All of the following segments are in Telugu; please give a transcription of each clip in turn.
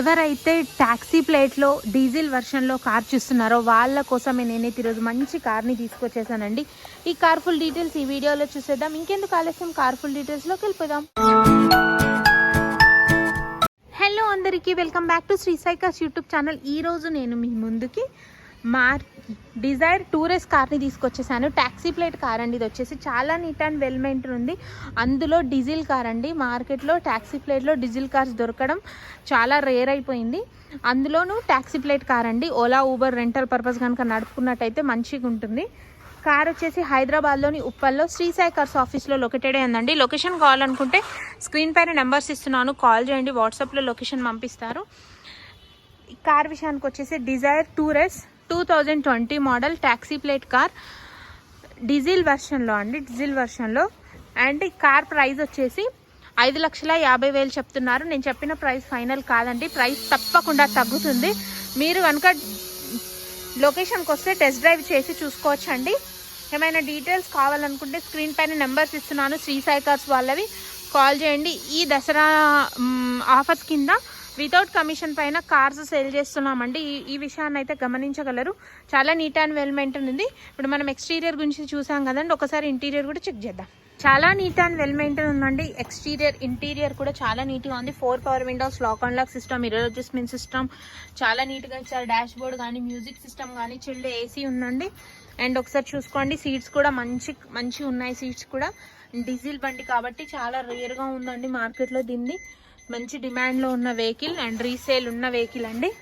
ఎవరైతే ట్యాక్సీ ప్లేట్లో డీజిల్ వర్షన్లో కార్ చూస్తున్నారో వాళ్ళ కోసమే నేనైతే ఈరోజు మంచి కార్ని తీసుకొచ్చేసానండి. ఈ కార్ ఫుల్ డీటెయిల్స్ ఈ వీడియోలో చూసేద్దాం. ఇంకెందుకు ఆలస్యం? కార్ ఫుల్ డీటెయిల్స్లోకి వెళ్ళిపోదాం. హలో అందరికీ welcome back to Sri Sai cars YouTube channel ఈరోజు నేను మీ ముందుకి మార్ డిజైర్ టూరెస్ట్ కార్ని తీసుకొచ్చేసాను. ట్యాక్సీ ప్లేట్ కార్ అండి ఇది వచ్చేసి. చాలా నీట్ అండ్ వెల్ మెయింటైన్ ఉంది. అందులో డీజిల్ కార్ అండి. మార్కెట్లో ట్యాక్సీ ప్లేట్లో డీజిల్ కార్స్ దొరకడం చాలా రేర్ అయిపోయింది. అందులోనూ ట్యాక్సీ ప్లేట్ కార్ అండి. ఓలా ఊబర్ రెంటల్ పర్పస్ కనుక నడుపుకున్నట్టయితే మంచిగా ఉంటుంది. కార్ వచ్చేసి హైదరాబాద్లోని ఉప్పల్లో శ్రీ సాయి కార్స్ ఆఫీస్లో లొకేటెడ్ అయిందండి లొకేషన్ కావాలనుకుంటే స్క్రీన్ పైన నెంబర్స్ ఇస్తున్నాను. కాల్ చేయండి. వాట్సాప్లో లొకేషన్ పంపిస్తారు. కార్ విషయానికి వచ్చేసి Dzire Tour S two thousand twenty model taxi plate car. Diesel వెర్షన్లో అండి డీజిల్ వెర్షన్లో. అండ్ కార్ ప్రైస్ వచ్చేసి ఐదు లక్షల యాభై వేలు చెప్తున్నారు. నేను చెప్పిన ప్రైస్ ఫైనల్ కాదండి. ప్రైస్ తప్పకుండా తగ్గుతుంది. మీరు కనుక లొకేషన్కి వస్తే టెస్ట్ డ్రైవ్ చేసి చూసుకోవచ్చండి. ఏమైనా డీటెయిల్స్ కావాలనుకుంటే స్క్రీన్ పైన నెంబర్స్ ఇస్తున్నాను. శ్రీ సాయి కార్స్ వాళ్ళవి. కాల్ చేయండి. ఈ దసరా ఆఫర్స్ కింద వితౌట్ కమిషన్ పైన కార్స్ సేల్ చేస్తున్నామండి. ఈ ఈ విషయాన్ని అయితే గమనించగలరు. చాలా నీట్ అండ్ వెల్ మెయింటైన్ ఉంది. ఇప్పుడు మనం ఎక్స్టీరియర్ గురించి చూసాం కదండి. ఒకసారి ఇంటీరియర్ కూడా చెక్ చేద్దాం. చాలా నీట్ అండ్ వెల్ మెయింటైన్ ఉందండి. ఎక్స్టీరియర్ ఇంటీరియర్ కూడా చాలా నీట్గా ఉంది. Four power windows lock and lock system ఇరవై అడ్జస్ట్మెంట్ సిస్టమ్ చాలా నీట్గా ఇచ్చారు. డాష్ బోర్డ్ కానీ మ్యూజిక్ సిస్టమ్ కానీ చిల్డ్ ఏసీ ఉందండి. అండ్ ఒకసారి చూసుకోండి. సీట్స్ కూడా మంచి మంచి ఉన్నాయి సీట్స్ కూడా. డీజిల్ బండి కాబట్టి చాలా రేర్గా ఉందండి మార్కెట్లో దీన్ని. మంచి డిమాండ్లో ఉన్న వెహికల్ అండ్ రీసేల్ ఉన్న వెహికల్ అండి.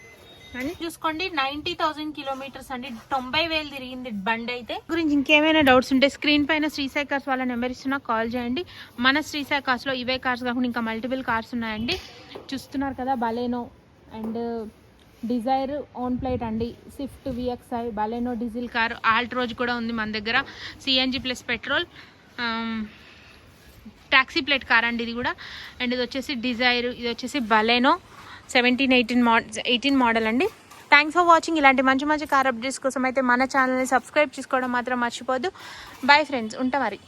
అని చూసుకోండి నైన్టీ థౌసండ్ కిలోమీటర్స్ అండి. తొంభై వేలు తిరిగింది బండి అయితే. గురించి ఇంకేమైనా డౌట్స్ ఉంటే స్క్రీన్ పైన శ్రీసాయి కార్స్ వాళ్ళ నెంబర్ ఇస్తున్నా కాల్ చేయండి. మన శ్రీసాయి కార్స్లో ఇవే కార్స్ కాకుండా ఇంకా మల్టిపుల్ కార్స్ ఉన్నాయండి. చూస్తున్నారు కదా Baleno and Dzire own plate అండి. Swift VXI Baleno diesel car Altroz కూడా ఉంది మన దగ్గర. CNG plus petrol taxi plate car అండి ఇది కూడా. అండ్ ఇది వచ్చేసి డిజైర్ ఇది వచ్చేసి Baleno seventeen eighteen mode eighteen model అండి. థ్యాంక్స్ ఫర్ వాచింగ్ ఇలాంటి మంచి మంచి కార్ అప్డేట్స్ కోసం అయితే మన ఛానల్ని సబ్స్క్రైబ్ చేసుకోవడం మాత్రం మర్చిపోద్దు బాయ్ ఫ్రెండ్స్ ఉంటా మరి.